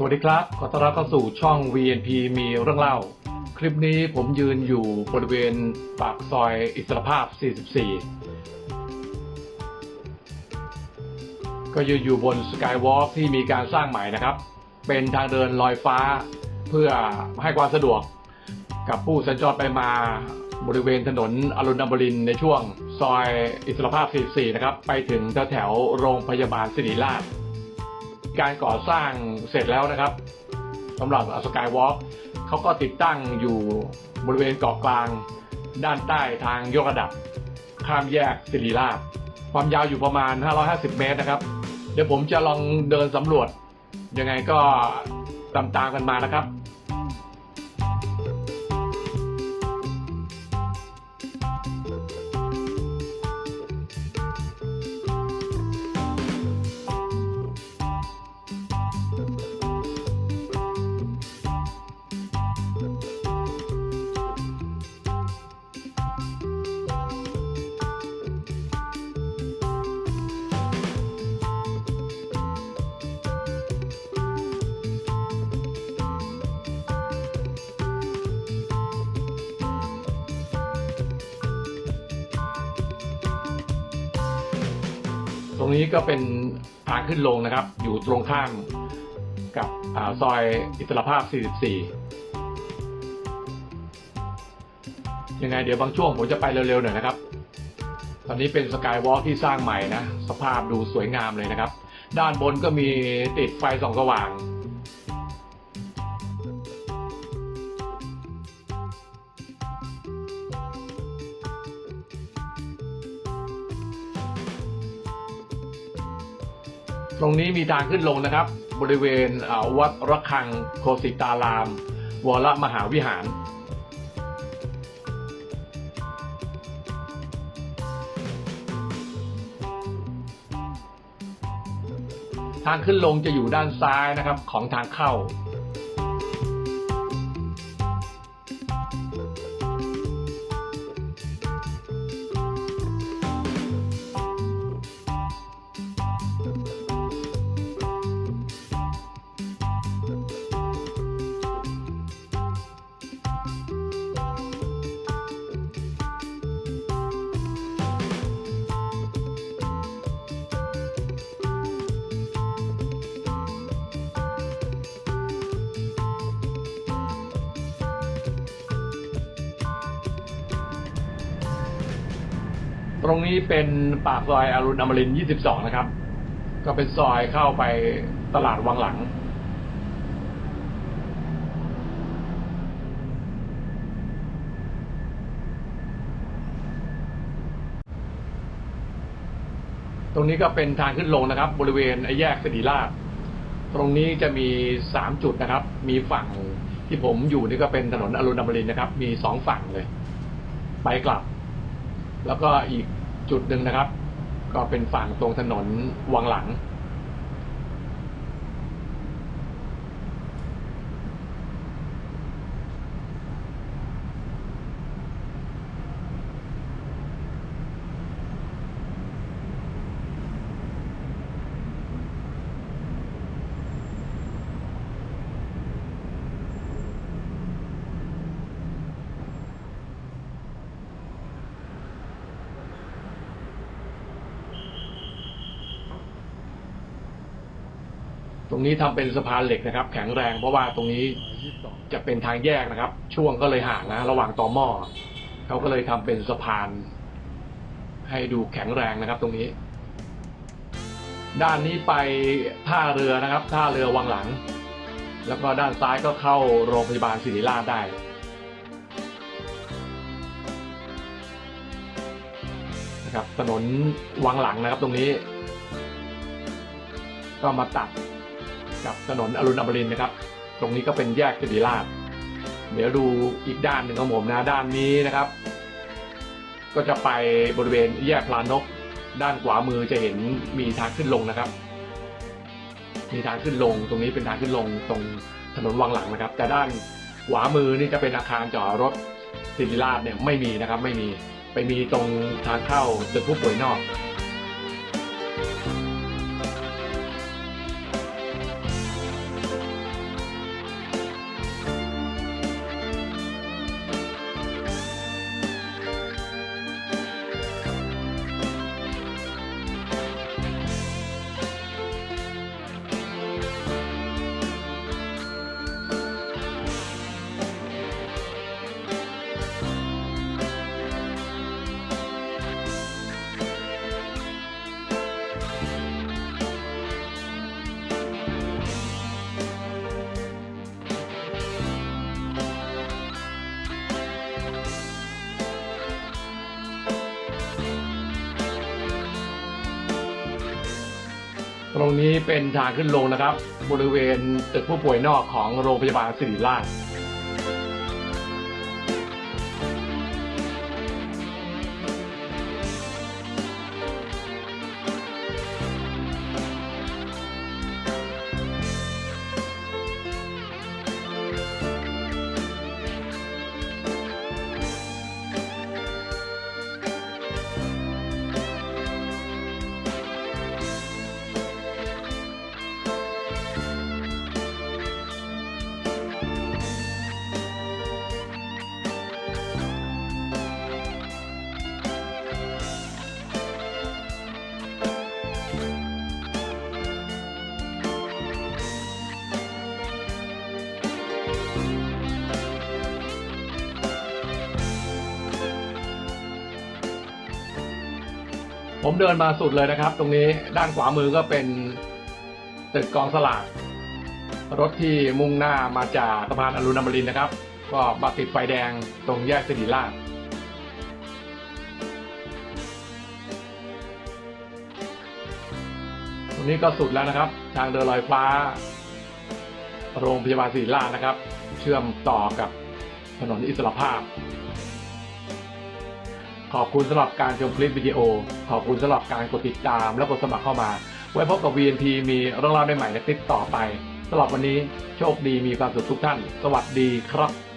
สวัสดีครับ ขอต้อนรับเข้าสู่ช่อง VNP มีเรื่องเล่า คลิปนี้ผมยืนอยู่บริเวณปากซอยอิสรภาพ 44 ก็ยืนอยู่บนสกายวอล์กที่มีการสร้างใหม่นะครับ เป็นทางเดินลอยฟ้าเพื่อให้ความสะดวก กับผู้สัญจรไปมาบริเวณถนนอรุณอมรินในช่วง ซอยอิสรภาพ 44 นะครับ ไปถึงแถวๆโรงพยาบาลศิริราช การก่อสร้างเสร็จแล้วนะครับสำหรับสกายวอล์กเขาก็ติดตั้งอยู่บริเวณเกาะกลาง ด้านใต้ทางยกระดับ ข้ามแยกสิริราชความยาวอยู่ประมาณ 550 เมตรนะครับ เดี๋ยวผมจะลองเดินสำรวจยังไงก็ตามตามๆกันมานะครับ รงนี้ก็เป็นทางขึ้นลงนะครับ อยู่ตรงข้ามกับอซอยอิสรภาพ 44 ยังไงเดี๋ยวบางช่วงผมจะไปเร็วๆหน่อยนะครับ ตอนนี้เป็นสกายวอล์กที่สร้างใหม่นะ สภาพดูสวยงามเลยนะครับ ด้านบนก็มีติดไฟส่องสว่าง ตรงนี้มีทางขึ้นลงนะครับ บริเวณวัดระฆังโคสิตาราม วรมหาวิหารทางขึ้นลงจะอยู่ด้านซ้ายนะครับของทางเข้า รงนี้เป็นปากซอยอรุณอมรินทร์22 นะครับ ก็เป็นซอยเข้าไปตลาดวังหลัง ตรงนี้ก็เป็นทางขึ้นลงนะครับ บริเวณแยกสิริราช ตรงนี้จะมีสามจุดนะครับ มีฝั่งที่ผมอยู่นี่ก็เป็นถนนอรุณอมรินนะครับ มีสองฝั่งเลย ไปกลับ แล้วก็อีก จุดหนึ่งนะครับ ก็เป็นฝั่งตรงถนนวังหลัง รงนี้ทำเป็นสะพานเหล็กนะครับ แข็งแรงเพราะว่าตรงนี้จะเป็นทางแยกนะครับ ช่วงก็เลยห่างนะ ระหว่างต่อหม้อเขาก็เลยทำเป็นสะพาน ให้ดูแข็งแรงนะครับ ตรงนี้ ด้านนี้ไปท่าเรือนะครับ ท่าเรือวังหลัง แล้วก็ด้านซ้ายก็เข้าโรงพยาบาลศิริราชได้นะครับถนนวังหลังนะครับตรงนี้ ก็มาตัด กับถนนอรุณอมรินนะครับ ตรงนี้ก็เป็นแยกสิริราชเดี๋ยวดูอีกด้านหนึ่งของผมนะด้านนี้นะครับ ก็จะไปบริเวณแยกพลานก ด้านขวามือจะเห็นมีทางขึ้นลงนะครับ มีทางขึ้นลง ตรงนี้เป็นทางขึ้นลงตรงถนนวังหลังนะครับ แต่ด้านขวามือนี่จะเป็นอาคารจอดรถศิริราชเนี่ยไม่มีนะครับ ไม่มีไปมีตรงทางเข้าตึกผู้ป่วยนอก ตรงนี้เป็นทางขึ้นลงนะครับ บริเวณตึกผู้ป่วยนอกของโรงพยาบาลสิริราช ผมเดินมาสุดเลยนะครับ ตรงนี้ด้านขวามือก็เป็นตึกกองสลากรถที่มุ่งหน้ามาจากสะพานอรุณอมรินนะครับ ก็มาติดไฟแดงตรงแยกสิริราชตรงนี้ก็สุดแล้วนะครับ ทางเดินลอยฟ้า โรงพยาบาลศิริราชนะครับ เชื่อมต่อกับถนนอิสรภาพ ขอบคุณสำหรับการชมคลิปวิดีโอ ขอบคุณสำหรับการกดติดตามและกดสมัครเข้ามา ไว้พบกับ VNP มีเรื่องราวใหม่ในคลิปต่อไปสำหรับวันนี้โชคดีมีความสุขทุกท่าน สวัสดีครับ